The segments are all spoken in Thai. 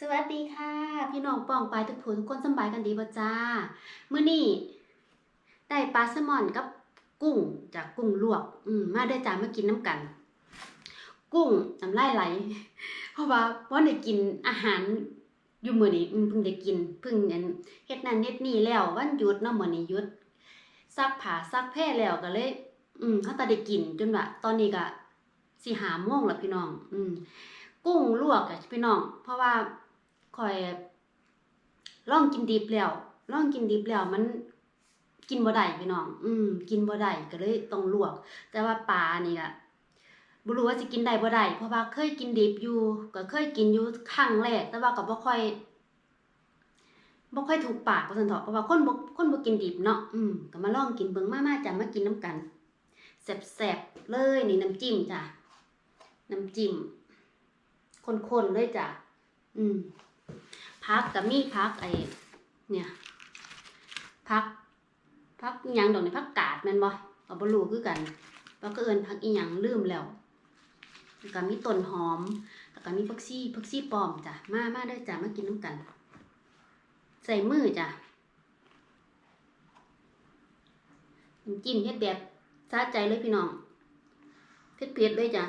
สวัสดีค่ะ พี่น้องป้องไปทุกผู้ทุกคนสบายกันดีบ่จ้ามื้อนี้ได้ปลาแซลมอนกับกุ้งจากกุ้งลวก อืมมาได้จ้ามากินน้ำกัน กุ้งน้ำลายไหล เพราะว่าบ่ได้กินอาหารอยู่มื้อนี้อืมเพิ่งได้กินเพิ่งอันเฮ็ดนั่นเฮ็ดนี่แล้ววันหยุดเนาะมื้อนี้หยุดซักผ้าซักแพร่แล้วก็เลย อืมเฮาต่ได้กินจนว่าตอนนี้ก็สิหาโมงแล้วพี่น้อง อืมกุ้งลวกอะพี่น้อง เพราะว่า คอยลองกินดิบแล้วลองกินดิบแล้วมันกินบ่ได้พี่น้อง อืม กินบ่ได้ก็เลยต้องลวก แต่ว่าปลานี่ก็บ่รู้ว่าสิกินได้บ่ได้เพราะว่าเคยกินดิบอยู่ ก็เคยกินอยู่ครั้งแรก แต่ว่าก็บ่ค่อยบ่ค่อยถูกปากว่าซั่นเถาะเพราะว่าคนบ่คนบ่กินดิบเนาะ อืม ก็มาลองกินเบิ่งมาๆจ้ะมากินน้ำกันแซ่บๆเลยนี่น้ำจิ้มจ้ะ น้ำจิ้มคนๆเลยจ้ะ อืม พักกับมีพักไอเนี่ยพักพักอิหยังดอกในพักกาดแม่นบ่ก็บ่รู้คือกันว่าก็เอินพักอีหยังลืมแล้วแล้วก็มีต้นหอมแล้วก็มีผักชีผักชีปลอมจ้ะมามาเด้จ้ะมากินน้ำกัน ใส่มือจ้ะจิ้มเฮ็ดแบบสะใจเลยพี่น้องเผ็ดๆเลยจ้ะ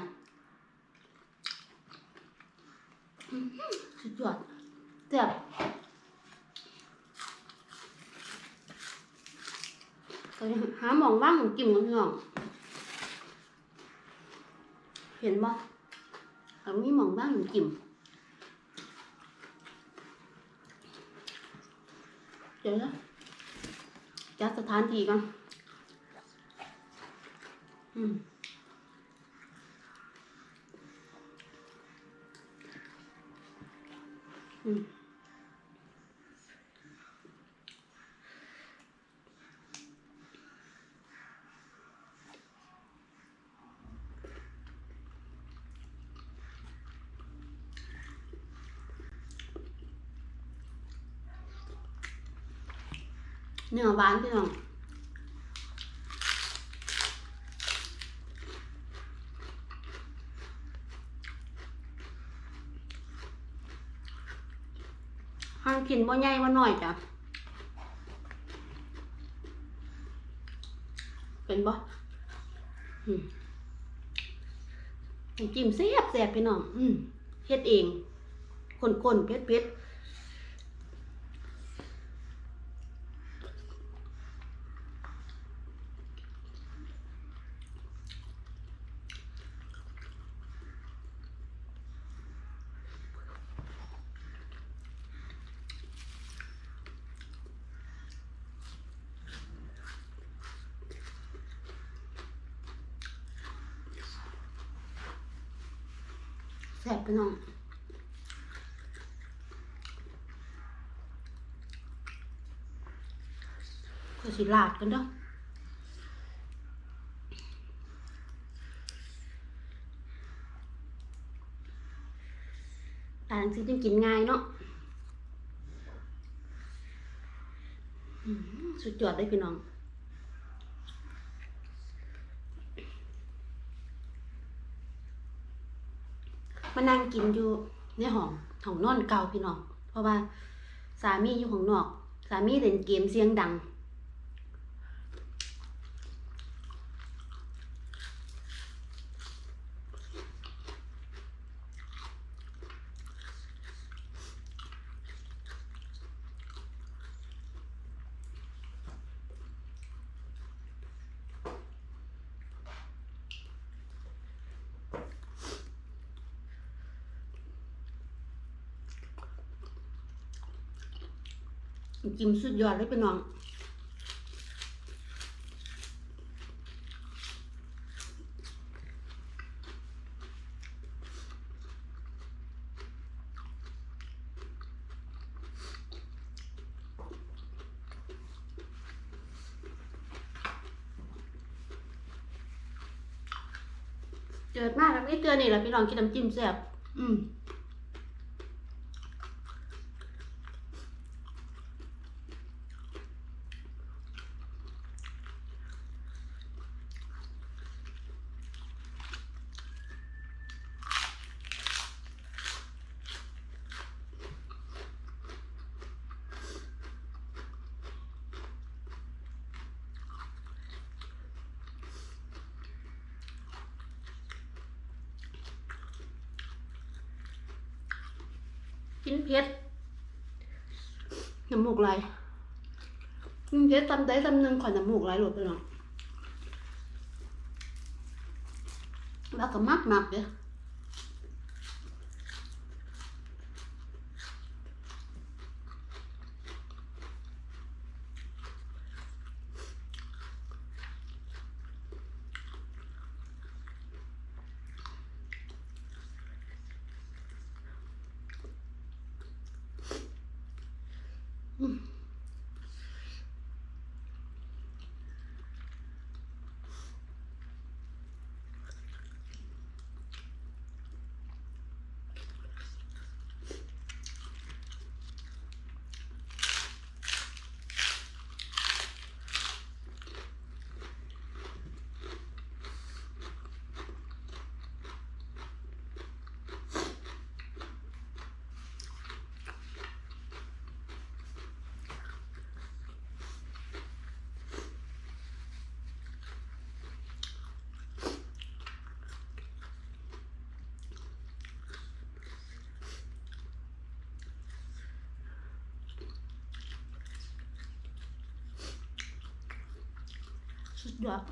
สุดยอด แซ่บก็หาหมองว่างของกิมกันพี่น้องเห็นบ่เอามีหมองว่างของกิมเดี๋ยวนะจัดสถานที่กันอืมอืม เนื้อหวานพี่น้องห้างกินบ่ใหญ่บ่น้อยจ้ะเป็นบ่จิ้มแซ่บแซ่บพี่น้อง อืมเฮ็ดเองคนๆเผ็ดๆ ซ่บพี่น้องก็สิลาดกันเด้อลาดจังสิจึงกินง่ายเนาะสุดยอดเลยพี่น้อง มานั่งกินอยู่ในห้องห้องนอนเก่าพี่น้องเพราะว่าสามีอยู่ห้องนอก สามีเล่นเกมเสียงดัง กิมสุดยอดเลยพี่น้องเจิดมากครับนี่เตือนนี่แหละพี่น้องกินน้ำจิ้มแซ่บอืม กินเผ็ดน้ำมูกไหลกินเผ็ดตำได้ตำหนึ่งขอน้ำมูกไหลหลุดไปหน่อยแล้วก็มากมากเลย สุดยอด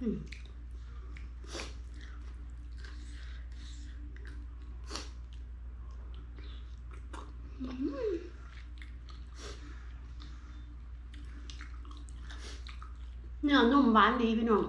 อื มเนื้อนุ่มหว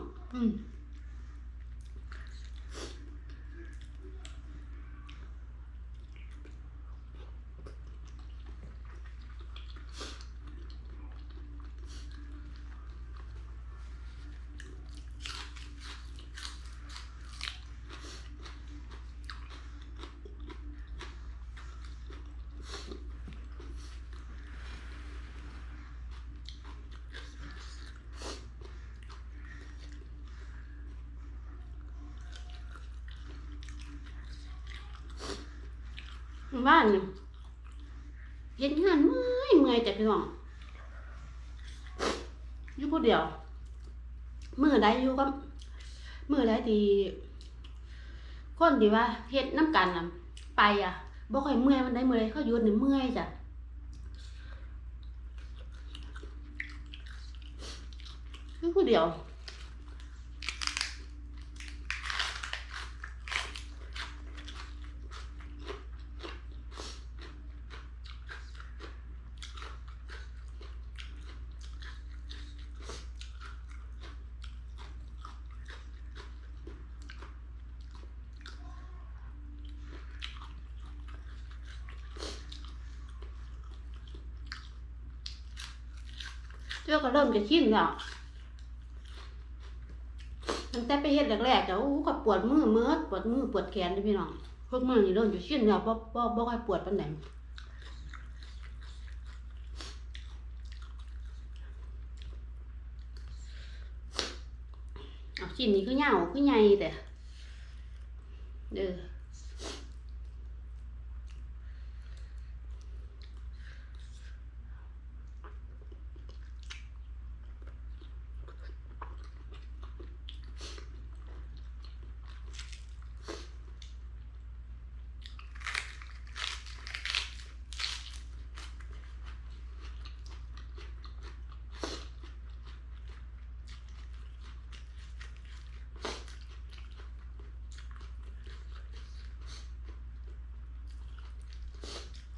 บ้านเห็นงานเมื่อยเมื่อยแต่พี่น้องอยู่ผู้เดียวเมื่อใดอยู่ก็เมื่อใดที่คนที่ว่าเฮ็ดน้ำกันนะไปอะบ่ค่อยเมื่อยมันได้เมื่อยเขาหยุดนี่เมื่อยจ้ะยู่ผู้เดียว เจ้าก็เริ่มจะชินแล้วตั้งแต่ไปเฮ็ดแรกๆก็อู้ก็ปวดมือเมือปวดมือปวดแขนเด้อพี่น้องพวกมือนี่เริ่มจะชินแล้วบ่บ่บ่ค่อยปวดปานใดเอาชิ้นนี้คือเหยาวคือใหญ่แต่เด้อ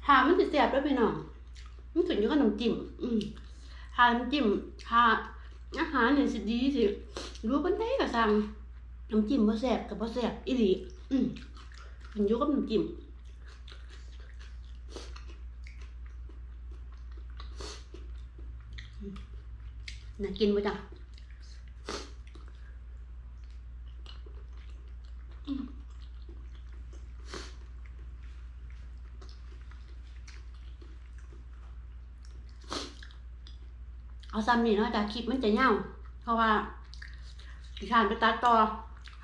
หามันสิแซ่บด้วยพี่น้องมันขึ้นอยู่กับน้ำจิ้มอืมหาน้ำจิ้มหาอาหารเนี่ยสิดีสิรู้ปานใดก็สั่งน้ำจิ้มบ่แซ่บก็บ่แซ่บอีหลีอืมขึ้นอยู่กับน้ำจิ้มน่ากินบ่จ้ะ เอาซ้ำนี่เนาะจ้ะคลิปมันจะยาเพราะว่าดิฉันไปตัดต่อ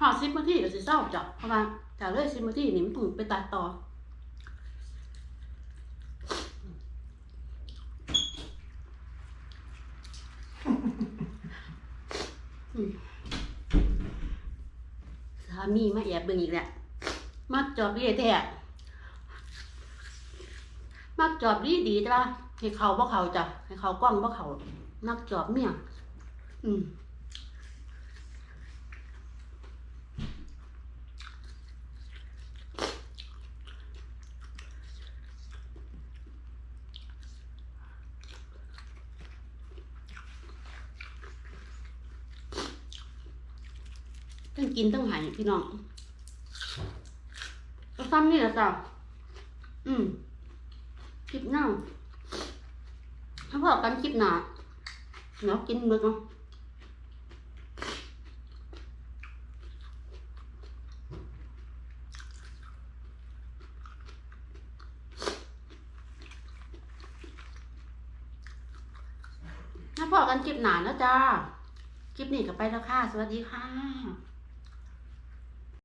หอดสิบนาทีก็สิเศร้าจ้ะเพราะว่าจากเลยสิบนาทีนี่มันต้องไปตัดต่อสามีมาแอบเบิ่งอีกแหละมักจอบดีแท้มักจอบดีดีจ้ะให้เขาบ่เขาจ้ะให้เขากล้องบ่เขา มักจอบเมียอืมต้องกินต้องหายพี่น้องก็ซ้ำนี่แหละจ้ะอืมคลิปหน้าถ้าพอกันคลิปหน้า เนาะกินมึกเนาะพอกันคลิปหน้านะจ้า คลิปนี้ก็ไปแล้วค่ะ สวัสดีค่ะ